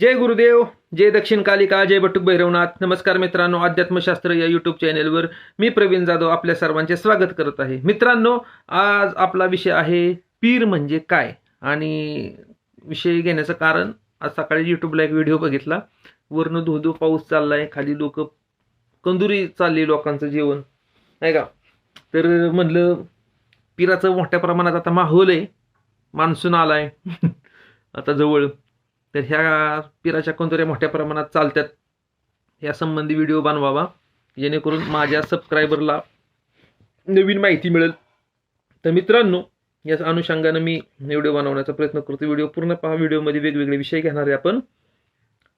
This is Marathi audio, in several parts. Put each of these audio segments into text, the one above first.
जय गुरुदेव जय दक्षिण कालिका जय बटुक भैरवनाथ. नमस्कार मित्रांनो अध्यात्मशास्त्र या यूट्यूब चॅनेलवर मी प्रवीण जाधव आपल्या सर्वांचे स्वागत करत आहे. मित्रांनो आज आपला विषय आहे पीर म्हणजे काय? आणि विषय घेण्याचं कारण आज सकाळी यूट्यूबला एक व्हिडिओ बघितला. वरनं धो पाऊस पाऊस चाललाय खाली लोक कंदुरी चालली लोकांचं जेवण. नाही का? तर म्हणलं पिराचं मोठ्या प्रमाणात आता माहोल आहे. मान्सून आलाय. आता जवळ. तर ह्या पिराच्या कंदुऱ्या मोठ्या प्रमाणात चालतात या संबंधी व्हिडिओ बनवावा. जेणेकरून माझ्या सबस्क्रायबरला नवीन माहिती मिळेल. तर मित्रांनो या अनुषंगानं मी व्हिडिओ बनवण्याचा प्रयत्न करतो. व्हिडिओ पूर्ण पहा. व्हिडिओमध्ये वेगवेगळे विषय घेणार आहे आपण.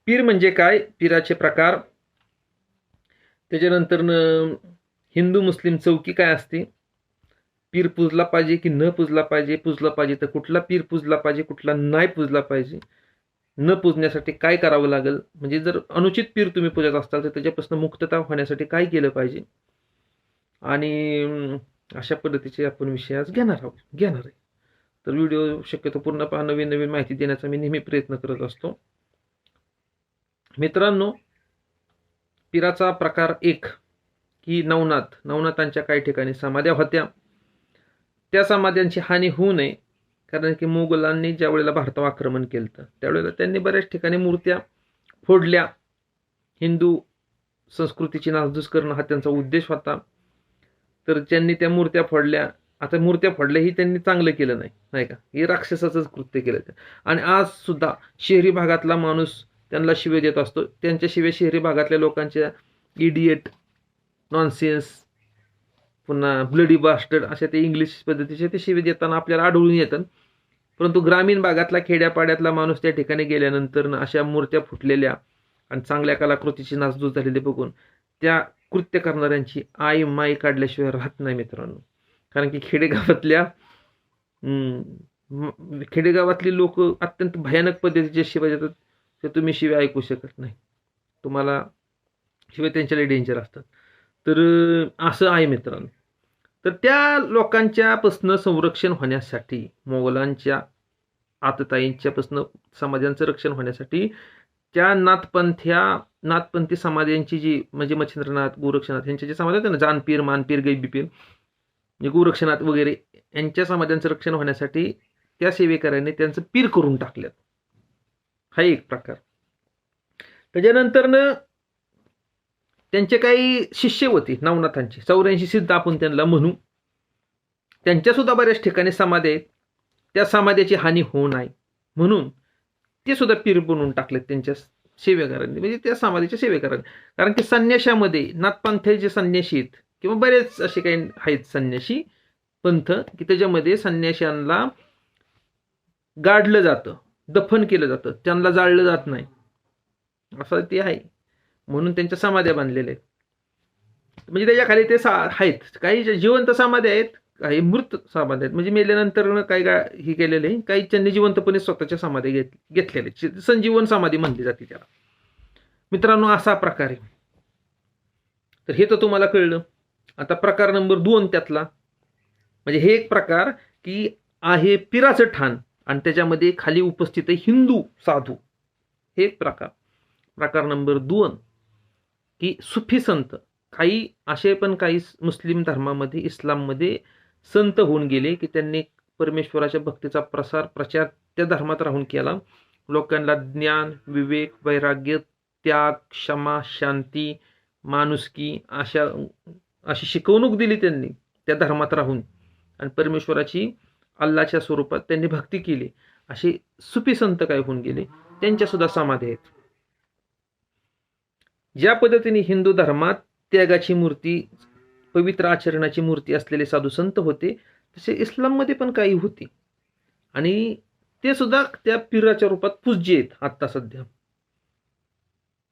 पीर म्हणजे काय? पीराचे प्रकार. त्याच्यानंतर हिंदू मुस्लिम चौकी काय असते? पीर पुजला पाहिजे की न पुजला पाहिजे? पुजला पाहिजे तर कुठला पीर पुजला पाहिजे? कुठला नाही पुजला पाहिजे? न पुजण्यासाठी काय करावं लागेल? म्हणजे जर अनुचित पीर तुम्ही पूजत असाल तर त्याच्यापासून मुक्तता होण्यासाठी काय केलं पाहिजे? आणि अशा पद्धतीचे आपण विषय आज घेणार आहोत. घेणार आहे. तर व्हिडिओ शक्यतो पूर्ण पहा. नवीन नवीन माहिती देण्याचा मी नेहमी प्रयत्न करत असतो. मित्रांनो पिराचा प्रकार एक की नवनाथ. नवनाथांच्या काही ठिकाणी समाध्या होत्या. त्या समाध्यांची हानी होऊ नये. कारण की मोगलांनी ज्या वेळेला भारतावर आक्रमण केलं त्यावेळेला त्यांनी बऱ्याच ठिकाणी मूर्त्या फोडल्या. हिंदू संस्कृतीची नासधूस करणं हा त्यांचा उद्देश होता. तर त्यांनी त्या मूर्त्या फोडल्या. आता मूर्त्या फोडल्या ही त्यांनी चांगलं केलं नाही नाही का? हे राक्षसाचंच कृत्य केलं आणि आज सुद्धा शहरी भागातला माणूस त्यांना शिवे देत असतो. त्यांच्याशिवाय शहरी भागातल्या लोकांच्या इडिएट नॉनसेन्स पुन्हा ब्लडी बास्टर्ड अशा ते इंग्लिश पद्धतीचे ते शिवे देताना आपल्याला आढळून येतात परंतु ग्रामीण भागातला खेड्यापाड्यातला माणूस त्या ठिकाणी गेल्यानंतर अशा मूर्त्या फुटलेल्या आणि चांगल्या कलाकृतीची नासधूस झालेली बघून त्या कृत्य करणाऱ्यांची आई माई काढल्याशिवाय राहत नाही मित्रांनो. कारण की खेडेगावातल्या खेडेगावातली लोक अत्यंत भयानक पद्धतीचे शिवाय देतात ते तुम्ही शिवाय ऐकू शकत नाही. तुम्हाला शिवाय त्यांच्याला डेंजर असतात. तर असं आहे मित्रांनो. तर त्या लोकांच्यापासनं संरक्षण होण्यासाठी मोगलांच्या आतताईंच्यापासनं समाजांचं रक्षण होण्यासाठी त्या नाथपंथ्या नाथपंथी समाजांची जी म्हणजे मच्छिंद्रनाथ गोरक्षनाथ यांचे जे समाज आहेत ना जानपीर मानपीर गैबीपीर म्हणजे गोरक्षनाथ वगैरे यांच्या समाजांचं रक्षण होण्यासाठी त्या सेवेकऱ्यांनी त्यांचं पीर करून टाकल्यात. हा एक प्रकार. त्याच्यानंतरनं त्यांचे काही शिष्य होते नवनाथांचे. चौऱ्याऐंशी सिद्ध आपण त्यांना म्हणू. त्यांच्यासुद्धा बऱ्याच ठिकाणी समाधी आहेत. त्या समाधीची हानी होऊ नये. म्हणून ते सुद्धा पीर बनवून टाकलेत त्यांच्या सेवेकरांनी. म्हणजे त्या समाधीच्या सेवेकरांनी. कारण की संन्याशामध्ये नाथपंथ जे संन्याशी आहेत. किंवा बरेच असे काही आहेत संन्याशी पंथ की त्याच्यामध्ये संन्याशांना गाडलं जातं. दफन केलं जातं. त्यांना जाळलं जात नाही. असं ते आहे. म्हणून त्यांच्या समाध्या बांधलेल्या आहेत. म्हणजे त्याच्याखाली ते सा आहेत. काही जिवंत समाध्या आहेत काही मृत समाध्या आहेत. म्हणजे मेल्यानंतर काही गा हे केलेले आहे काही त्यांनी जिवंतपणे स्वतःच्या समाधी घेत घेतलेले आहेत. संजीवन समाधी म्हणली जाते त्याला. मित्रांनो असा प्रकार आहे. तर हे तर तुम्हाला कळलं. आता प्रकार नंबर दोन त्यातला. म्हणजे हे एक प्रकार की आहे पिराचं ठाण आणि त्याच्यामध्ये खाली उपस्थित आहे हिंदू साधू. हे एक प्रकार. प्रकार नंबर दोन. की सुफी संत काही असे पण काही मुस्लिम धर्मामध्ये इस्लाममध्ये संत होऊन गेले की त्यांनी परमेश्वराच्या भक्तीचा प्रसार प्रचार त्या धर्मात राहून केला. लोकांना ज्ञान विवेक वैराग्य त्याग क्षमा शांती माणुसकी अशा अशी शिकवणूक दिली त्यांनी त्या धर्मात राहून. आणि परमेश्वराची अल्लाच्या स्वरूपात त्यांनी भक्ती केली. असे सुफी संत काय होऊन गेले? त्यांच्यासुद्धा समाधी आहेत. ज्या पद्धतीने हिंदू धर्मात त्यागाची मूर्ती पवित्र आचरणाची मूर्ती असलेले साधू संत होते तसे इस्लाममध्ये पण काही होते. आणि ते सुद्धा त्या पिराच्या रूपात पूज्य आहेत आत्ता सध्या.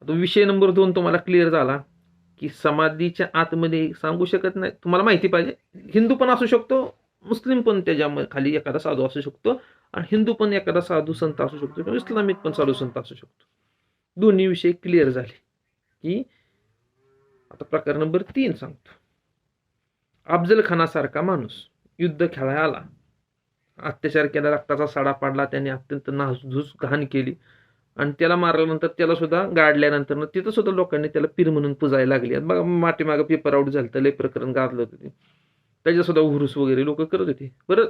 आता विषय नंबर दोन तुम्हाला क्लिअर झाला की समाधीच्या आतमध्ये सांगू शकत नाही. तुम्हाला माहिती पाहिजे हिंदू पण असू शकतो मुस्लिम पण त्याच्याखाली एखादा साधू असू शकतो आणि हिंदू पण एखादा साधू संत असू शकतो किंवा इस्लामिक पण साधू संत असू शकतो. दोन्ही विषय क्लिअर झाले. की आता प्रकार नंबर तीन सांगतो. अफजल खानासारखा माणूस युद्ध खेळायला आला. अत्याचार केला रक्ताचा साडा पाडला त्याने अत्यंत नासधूस घाण केली. आणि त्याला मारल्यानंतर त्याला सुद्धा गाडल्यानंतर तिथं सुद्धा लोकांनी त्याला पीर म्हणून पुजायला लागली. बघा माटी पेपर आउट झालं तर लय प्रकरण गाजलं होतं ते. त्याच्या सुद्धा उरुस वगैरे लोक करत होते. बरं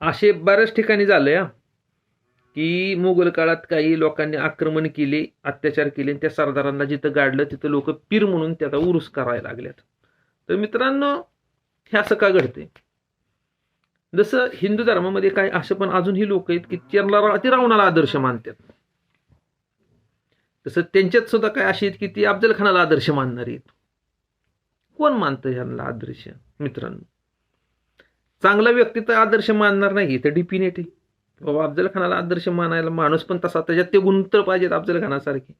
असे बऱ्याच ठिकाणी झालंय हा. की मुघल काळात काही लोकांनी आक्रमण केले अत्याचार केले आणि त्या सरदारांना जिथं गाडलं तिथं लोक पीर म्हणून त्याचा उरुस करायला लागल्यात. तर मित्रांनो हे असं का घडते जसं हिंदू धर्मामध्ये काय असं पण अजूनही लोक आहेत की चेरला ते रावणाला आदर्श मानतात. तसं त्यांच्यात सुद्धा काय अशी आहेत की ती अफजल खानाला आदर्श मानणारी आहेत. कोण मानतं ह्यांना आदर्श मित्रांनो? चांगला व्यक्ती तर आदर्श मानणार नाही तर डिपिनेट आहे. बाबा अफजल खानाला आदर्श मानायला माणूस पण तसा त्याच्यात ते गुंतळ पाहिजेत अफजल खानासारखे.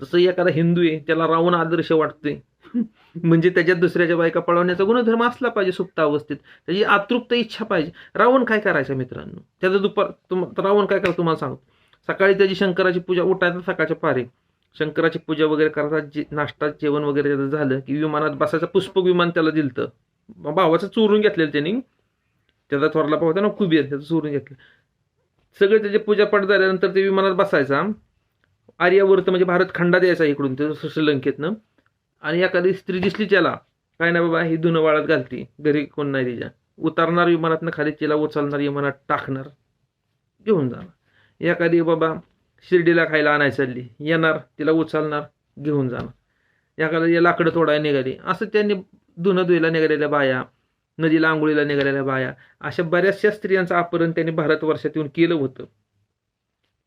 जसं एखादा हिंदू आहे त्याला रावण आदर्श वाटतोय. म्हणजे त्याच्यात दुसऱ्याच्या बायका पळवण्याचा गुणधर्म असला पाहिजे सुप्त अवस्थेत. त्याची आतृप्त इच्छा पाहिजे. रावण काय करायचं मित्रांनो? त्याचं दुपार तुम रावण काय करायचं तुम्हाला सांगतो. सकाळी त्याची शंकराची पूजा उठायचं सकाळच्या पारे. शंकराची पूजा वगैरे करतात जे नाश्ता जेवण वगैरे त्याचं झालं की विमानात बसायचं पुष्पक विमान त्याला दिलतं. भावाचं चोरून घेतलेलं त्यांनी. त्याचा थोरला भाव होता ना कुबेर त्याचं चोरून घेतलं. सगळे त्याची पूजापाठ झाल्यानंतर ते विमानात बसायचा. आर्यावर्त म्हणजे भारत खंडात यायचा इकडून ते श्रीलंकेतनं. आणि एखादी स्त्री दिसली त्याला. काय ना बाबा ही धुनं वाळत घालती. घरी कोण नाही तिच्या. उतरणार विमानातनं खाली तिला उचलणार विमानात टाकणार. घेऊन जाणार. एखादी बाबा शिर्डीला खायला आणायला चालली. येणार तिला उचलणार घेऊन जाणार. एखादा लाकडं तोडायला निघाली. असं त्यांनी धुणं धुयला निघालेल्या बाया. नदीला आंघोळीला निघालेल्या बाया. अशा बऱ्याचशा स्त्रियांचं अपहरण त्यांनी भारतवर्षात येऊन केलं होतं.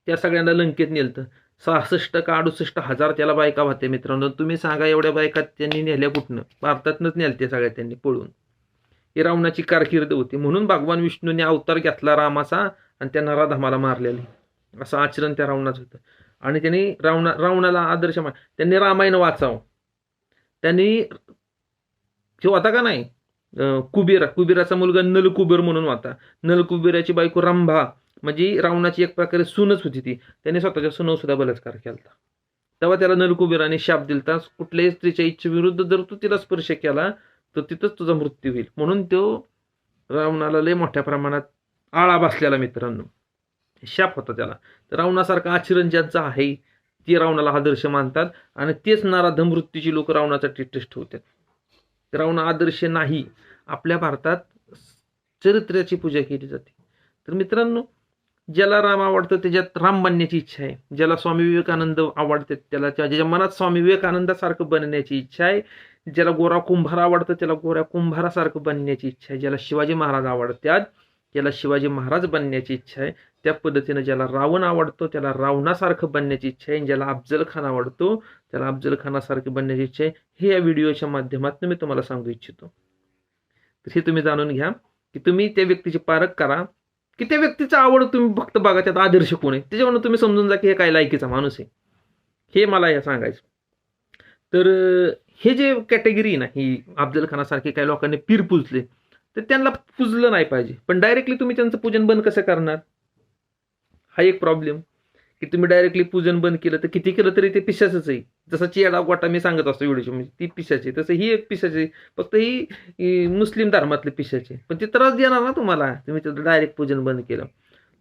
त्या सगळ्यांना लंकेत नेलतं. सहासष्ट का अडुसष्ट हजार त्याला बायका होत्या मित्रांनो. तुम्ही सांगा एवढ्या बायका त्यांनी नेल्या कुठनं? भारतातनंच नेलते सगळ्या त्यांनी पळून. ही रावणाची कारकीर्द होती. म्हणून भगवान विष्णूने अवतार घेतला रामाचा आणि त्या नराधामाला मारलेले. असं आचरण त्या रावणाचं होतं. आणि त्यांनी रावणा रावणाला आदर्श मा त्यांनी रामायण वाचावं. त्यांनी तो होता का नाही? कुबेरा. कुबेराचा मुलगा नलकुबेर म्हणून होता. नलकुबेराची बायको रंभा. म्हणजे रावणाची एक प्रकारे सूनच होती ती. त्याने स्वतःच्या सुनव सुद्धा बलात्कार केला तेव्हा त्याला नलकुबेराने शाप दिलता. कुठल्याही स्त्रीच्या इच्छेविरुद्ध जर तू तिला स्पर्श केला तर तिथंच तुझा मृत्यू होईल. म्हणून तो रावणाला लय मोठ्या प्रमाणात आळा बसलेला मित्रांनो. शाप होता त्याला. तर रावणासारखा आचरण ज्यांचा आहे ते रावणाला आदर्श मानतात. आणि तेच नाराध मृत्यूची लोक रावणाचा टेस्ट ठेवतात रावण आदर्श नाही. आपल्या भारतात चरित्र्याची पूजा केली जाते. तर मित्रांनो ज्याला राम आवडतं त्याच्यात राम बनण्याची इच्छा आहे. ज्याला स्वामी विवेकानंद आवडते त्याला ज्याच्या मनात स्वामी विवेकानंदासारखं बनण्याची इच्छा आहे. ज्याला गोरा कुंभार आवडतं त्याला गोऱ्या कुंभारासारखं बनण्याची इच्छा आहे. ज्याला शिवाजी महाराज आवडतात ज्याला शिवाजी महाराज बनण्याची इच्छा आहे. त्या पद्धतीनं ज्याला रावण आवडतो त्याला रावणासारखं बनण्याची इच्छा आहे. ज्याला अफजल खान आवडतो त्याला अफजल खानासारखी बनण्याची इच्छा आहे. हे या व्हिडिओच्या माध्यमातून मी तुम्हाला सांगू इच्छितो. तर हे तुम्ही जाणून घ्या की तुम्ही त्या व्यक्तीची पारख करा. की त्या व्यक्तीचा आवड तुम्ही फक्त बघा त्यात आदर्श कोण आहे? त्याच्यावरून तुम्ही समजून जा की हे काय लायकीचा माणूस आहे. हे मला या सांगायचं. तर हे जे कॅटेगरी ना ही अफजल खानासारखे काही लोकांनी पीर पुजले. तर त्यांना पुजलं नाही पाहिजे. पण डायरेक्टली तुम्ही त्यांचं पूजन बंद कसं करणार? हा एक प्रॉब्लेम की तुम्ही डायरेक्टली पूजन बंद केलं तर किती केलं तरी ते पिशाचंच आहे. जसं चियाडा गोटा मी सांगत असतो व्हिडिओची म्हणजे ती पिशाची तसं ही एक पिशाची फक्त ही मुस्लिम धर्मातले पिशाचे पण ते त्रास देणार ना तुम्हाला. तुम्ही त्याचं डायरेक्ट पूजन बंद केलं.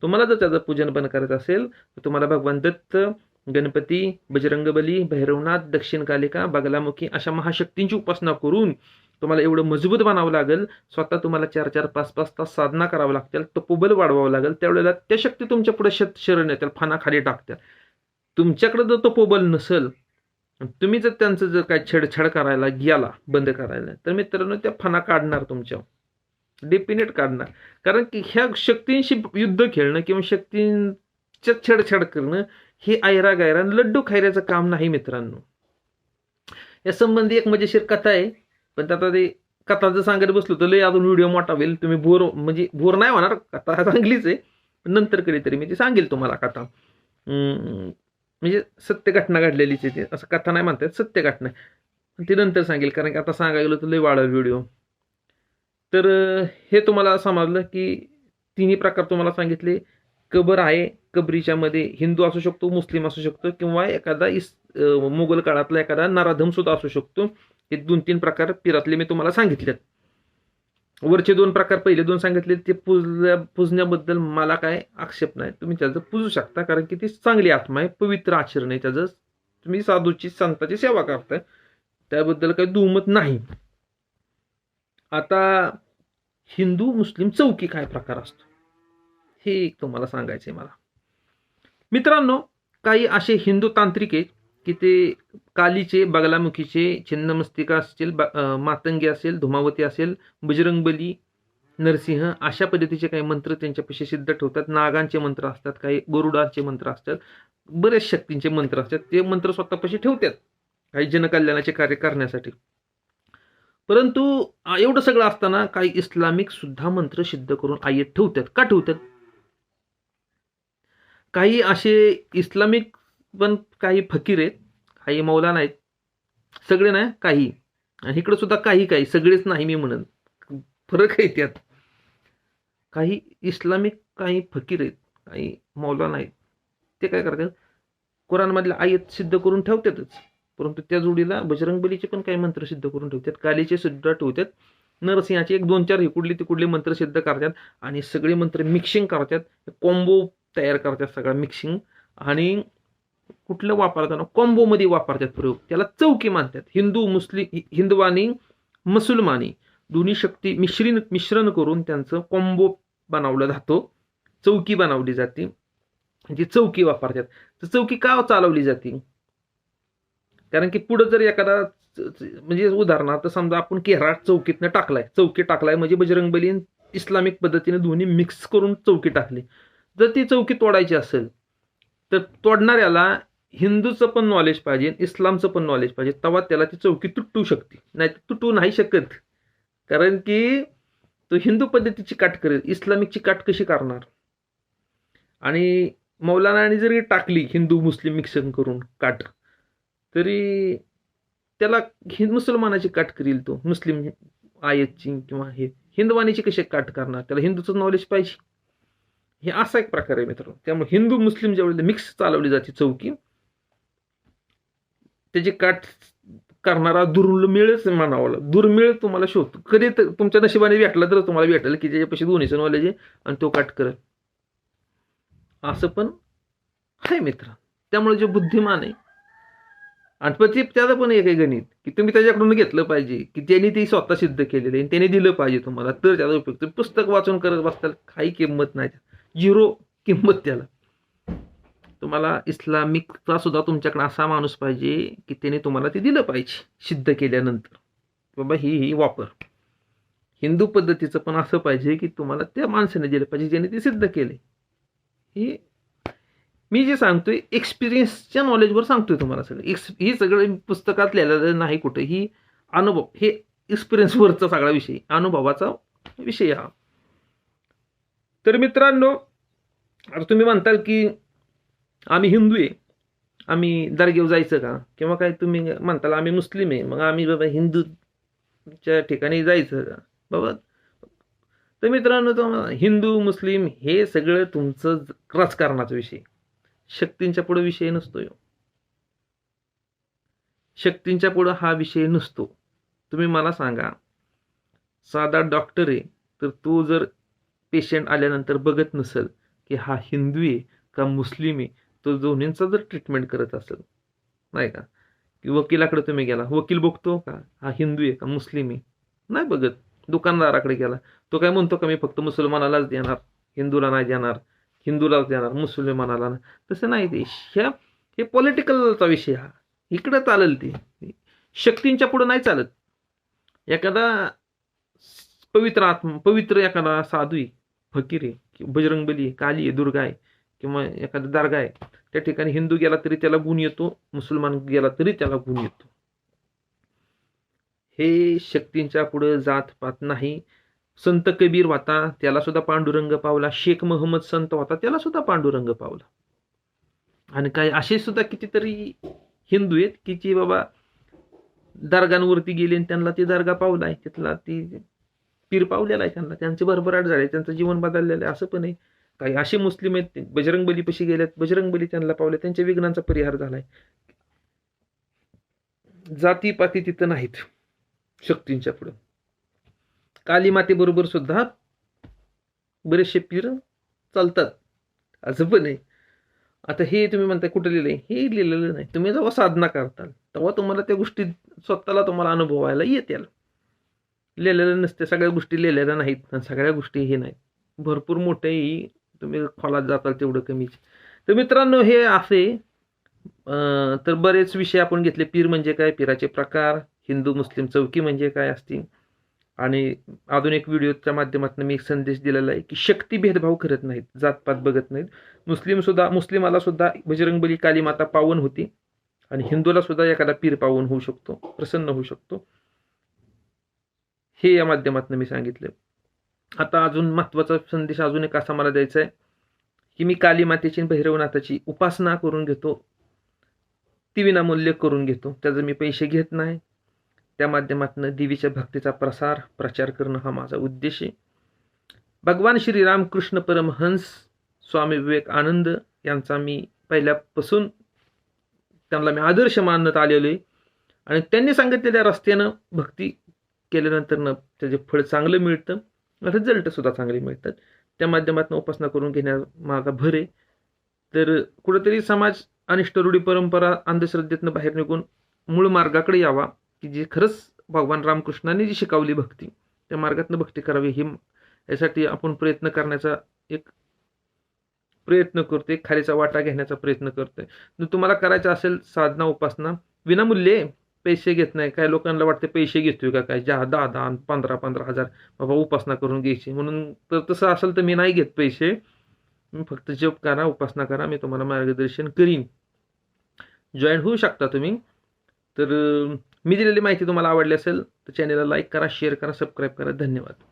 तुम्हाला जर त्याचं पूजन बंद करायचं असेल तर तुम्हाला भगवान दत्त गणपती बजरंगबली भैरवनाथ दक्षिण कालिका बगलामुखी अशा महाशक्तींची उपासना करून तुम्हाला एवढं मजबूत बनावं लागेल स्वतः तुम्हाला चार चार पाच पाच तास साधना करावं लागतील तपोबल वाढवावं लागेल त्यावेळेला त्या शक्ती तुमच्यापुढे शत शरण येतील फाना खाली टाकतात तुमच्याकडे जर तपोबल नसेल तुम्ही जर त्यांचं जर काय छेडछाड करायला गेला बंद करायला तर मित्रांनो त्या फणा काढणार तुमच्या. डेफिनेट काढणार. कारण की ह्या शक्तींशी युद्ध खेळणं किंवा शक्तींच्या छेडछाड करणं हे आयरा गायरा लड्डू खायऱ्याचं काम नाही मित्रांनो. या संबंधी एक मजेशीर कथा आहे. पण आता ते कथा जर सांगत बसलो तर लय अजून व्हिडिओ मोठा होईल. तुम्ही बोर म्हणजे बोर नाही होणार. कथा चांगलीच आहे. पण नंतर कधीतरी मी ती सांगेल तुम्हाला कथा. म्हणजे सत्य घटना घडलेलीच आहे असं कथा नाही म्हणतात सत्य घटना ती नंतर सांगेल कारण की आता सांगायला गेलो तर लय वाढ व्हिडिओ तर हे तुम्हाला समजलं की तिन्ही प्रकार तुम्हाला सांगितले. कबर आहे कबरीच्या मध्ये हिंदू असू शकतो मुस्लिम असू शकतो किंवा एखादा इस मुघल काळातला एखादा नराधम सुद्धा असू शकतो. हे दोन तीन प्रकार पिरातले मी तुम्हाला सांगितलेत. वरचे दोन प्रकार पहिले दोन सांगितले ते पुजल्या पुजण्याबद्दल मला काय आक्षेप नाही. तुम्ही त्याचं पुजू शकता कारण की ती चांगली आत्मा आहे पवित्र आचरण आहे त्याचं. तुम्ही साधूची संताची सेवा करताय. त्याबद्दल काही दुमत नाही. आता हिंदू मुस्लिम चौकी काय प्रकार असतो? हे एक तुम्हाला सांगायचं आहे मला. मित्रांनो काही असे हिंदू तांत्रिक आहेत की ते कालीचे बगलामुखीचे छिन्नमस्तिका असतील मातंगी असेल धुमावती असेल बजरंगबली नरसिंह अशा पद्धतीचे काही मंत्र त्यांच्यापाशी सिद्ध ठेवतात. नागांचे मंत्र असतात काही गरुडांचे मंत्र असतात बरेच शक्तींचे मंत्र असतात. ते मंत्र स्वतःपाशी ठेवतात काही जनकल्याणाचे कार्य करण्यासाठी. परंतु एवढं सगळं असताना काही इस्लामिक सुद्धा मंत्र सिद्ध करून आयत ठेवतात. का ठेवतात? काही असे इस्लामिक पण काही फकीर आहेत काही मौलाना आहेत. सगळे नाही काही. आणि इकडे सुद्धा काही काही. सगळेच नाही मी म्हणत. फरक आहे त्यात. काही इस्लामिक काही फकीर आहेत काही मौलाना आहेत. ते काय करतात? कुराणमधल्या आयत सिद्ध करून ठेवतातच. परंतु त्या जोडीला बजरंगबलीचे पण काही मंत्र सिद्ध करून ठेवतात. कालीचे सुद्धा ठेवतात. नरसिंहाचे एक दोन चार इकडले तिकडले मंत्र सिद्ध करतात. आणि सगळे मंत्र मिक्सिंग करतात. कॉम्बो तयार करतात सगळा मिक्सिंग आणि कुठलं वापरताना कॉम्बोमध्ये वापरतात प्रयोग. त्याला चौकी मानतात. हिंदू मुस्लिम हिंदवानी मुसलमानी दोन्ही शक्ती मिश्रण मिश्रण करून त्यांचं कॉम्बो बनवलं जातो. चौकी बनवली जाते. जी चौकी वापरतात. तर चौकी का चालवली जाते? कारण की पुढं जर एखादा म्हणजे उदाहरणार्थ समजा आपण केराट चौकीतनं टाकलाय. चौकी टाकलाय म्हणजे बजरंगबली इस्लामिक पद्धतीने दोन्ही मिक्स करून चौकी टाकली. जर ती चौकी तोडायची असेल तर तोडणाऱ्याला हिंदूचं पण नॉलेज पाहिजे इस्लामचं पण नॉलेज पाहिजे तेव्हा त्याला ती चौकी तुटू शकते. नाही तुटू नाही शकत. कारण की तो हिंदू पद्धतीची काट करेल इस्लामिकची काट कशी करणार? आणि मौलानाने जरी टाकली हिंदू मुस्लिम मिक्सन करून काट तरी त्याला हिंद मुसलमानाची काट करील तो मुस्लिम आयतची किंवा हे हिंदवानीची कशी काट करणार? त्याला हिंदूचं नॉलेज पाहिजे. हे असा एक प्रकार आहे मित्रांनो. त्यामुळे हिंदू मुस्लिम ज्यावेळेला मिक्स चालवली जाते चौकी त्याची काठ करणारा दुर्मिळच म्हणावा दुर्मिळ तुम्हाला शोधतो कधी तर तुमच्या नशिबाने भेटला तर तुम्हाला भेटेल की त्याच्यापाशी दोन्ही सणवाल्याचे आणि तो काट करेल. असं पण आहे मित्र. त्यामुळे जे बुद्धिमान आहे आणि पण ते त्याचं पण एक आहे गणित की तुम्ही त्याच्याकडून घेतलं पाहिजे की त्यांनी ते स्वतः सिद्ध केलेलं आहे आणि त्यांनी दिलं पाहिजे तुम्हाला. तर त्याचा उपयोग तुम्ही पुस्तक वाचून करत बसताल काही किंमत नाही. झिरो किंमत त्याला. तुम्हाला इस्लामिकचा सुद्धा तुमच्याकडे असा माणूस पाहिजे की त्याने तुम्हाला ते दिलं पाहिजे सिद्ध केल्यानंतर. बाबा ही ही वापर. हिंदू पद्धतीचं पण असं पाहिजे की तुम्हाला त्या माणसाने दिलं पाहिजे ज्याने ते सिद्ध केले. हे मी जे सांगतोय एक्सपिरियन्सच्या नॉलेजवर सांगतोय तुम्हाला सगळं. एक्स हे सगळं पुस्तकात लिहिलेलं नाही कुठं. ही अनुभव हे एक्सपिरियन्सवरचा सगळा विषय अनुभवाचा विषय हा. तर मित्रांनो आता तुम्ही म्हणताल की आम्ही हिंदू आहे. आम्ही दर्गेव जायचं का? किंवा काय तुम्ही म्हणताल आम्ही मुस्लिम आहे मग आम्ही बाबा हिंदूच्या ठिकाणी जायचं का? बाबा तर मित्रांनो तो हिंदू मुस्लिम हे सगळं तुमचं राजकारणाचा विषय. शक्तींच्या पुढं विषय नसतो यो. शक्तींच्या पुढं हा विषय नसतो. तुम्ही मला सांगा साधा डॉक्टर आहे तर तो जर पेशंट आल्यानंतर बघत नसेल की हा हिंदू आहे का मुस्लिम आहे तो दोन्हींचा जर ट्रीटमेंट करत असेल नाही का? की वकिलाकडे तुम्ही गेला वकील बघतो का हा हिंदू आहे का मुस्लिम आहे? नाही बघत. दुकानदाराकडे गेला तो काय म्हणतो का मी फक्त मुसलमानालाच देणार हिंदूला नाही देणार हिंदूलाच देणार मुसलमानाला नाही. तसं नाही ते. ह्या हे पॉलिटिकलचा विषय हा. इकडं चालेल ते. शक्तींच्या पुढं नाही चालत. एखादा पवित्र आत्मा पवित्र एखादा साधू आहे फकीर आहे बजरंगबली आहे काली आहे दुर्गा आहे किंवा एखादा दारगा आहे त्या ठिकाणी हिंदू गेला तरी त्याला गुण येतो मुसलमान गेला तरी त्याला गुण येतो. हे शक्तींच्या पुढं जात पात नाही. संत कबीर होता त्याला सुद्धा पांडुरंग पावला. शेख मोहम्मद संत होता त्याला सुद्धा पांडुरंग पावला. आणि काही असे सुद्धा कितीतरी हिंदू आहेत की जे बाबा दर्गांवरती गेले आणि त्यांना ते दर्गा पावला आहे तिथला ती पीर पावलेला आहे त्यांना. त्यांचं भरभराट झाले त्यांचं जीवन बदललेलं आहे असं पण आहे. काही असे मुस्लिम आहेत बजरंग बजरंगबली पशी बजरंग बजरंगबली त्यांना पावले त्यांच्या विघ्नांचा परिहार झालाय. जातीपाती तिथं नाहीत शक्तींच्या पुढं. काली मातेबरोबर सुद्धा बरेचसे पीर चालतात असं पण आहे. आता हे तुम्ही म्हणताय कुठं लिहिलंय? हे लिहिलेलं नाही. तुम्ही जेव्हा साधना करताल तेव्हा तुम्हाला त्या गोष्टी स्वतःला तुम्हाला अनुभवायला येतील. लिहिलेलं नसते सगळ्या गोष्टी लिहिलेल्या नाहीत आणि सगळ्या गोष्टी हे नाहीत. भरपूर मोठेही तुम्ही खोलात जाताल तेवढं कमीच. तर मित्रांनो हे असे तर बरेच विषय आपण घेतले. पीर म्हणजे काय? पीराचे प्रकार. हिंदू मुस्लिम चौकी म्हणजे काय असतील? आणि आधुनिक व्हिडिओच्या माध्यमातून मी एक संदेश दिलेला आहे की शक्ती भेदभाव करत नाहीत जातपात बघत नाहीत. मुस्लिम सुद्धा मुस्लिमाला सुद्धा बजरंगबली काली माता पावन होती. आणि हिंदूला सुद्धा एखादा पीर पावन होऊ शकतो प्रसन्न होऊ शकतो. हे या माध्यमातून मी सांगितलं. आता अजून महत्त्वाचा संदेश अजून एक असा मला द्यायचा आहे की मी काली मातेची आणि भैरवनाथाची उपासना करून घेतो ती विनामूल्य करून घेतो. त्याचं मी पैसे घेत नाही. त्या माध्यमातून देवीच्या भक्तीचा प्रसार प्रचार करणं हा माझा उद्देश आहे. भगवान श्री रामकृष्ण परमहंस स्वामी विवेक आनंद यांचा मी पहिल्यापासून त्यांना मी आदर्श मानण्यात आलेलो आहे. आणि त्यांनी सांगितलेल्या रस्त्यानं भक्ती केल्यानंतर त्याचे फळ चांगलं मिळतं रिझल्ट सुद्धा चांगले मिळतात. त्या माध्यमातून उपासना करून घेण्यामागा भर आहे. तर कुठंतरी समाज अनिष्ट रूढी परंपरा अंधश्रद्धेतनं बाहेर निघून मूळ मार्गाकडे यावा की जी खरंच भगवान रामकृष्णाने जी शिकवली भक्ती त्या मार्गातनं भक्ती करावी ही यासाठी आपण प्रयत्न करण्याचा एक प्रयत्न करतोय खालीचा वाटा घेण्याचा प्रयत्न करतोय. जर तुम्हाला करायचा असेल साधना उपासना विनामूल्य आहे. पैसे घेत नाही. काही लोकांना वाटते पैसे घेतोय का काय? दहा दहा दहा पंधरा पंधरा हजार बाबा उपासना करून घ्यायची. म्हणून तर तसं असेल तर मी नाही घेत पैसे. मी फक्त जप करा उपासना करा मी तुम्हाला मार्गदर्शन करीन. जॉईन होऊ शकता तुम्ही. तर मी दिलेली माहिती तुम्हाला आवडली असेल तर चॅनेलला लाईक करा शेअर करा सबस्क्राईब करा. धन्यवाद.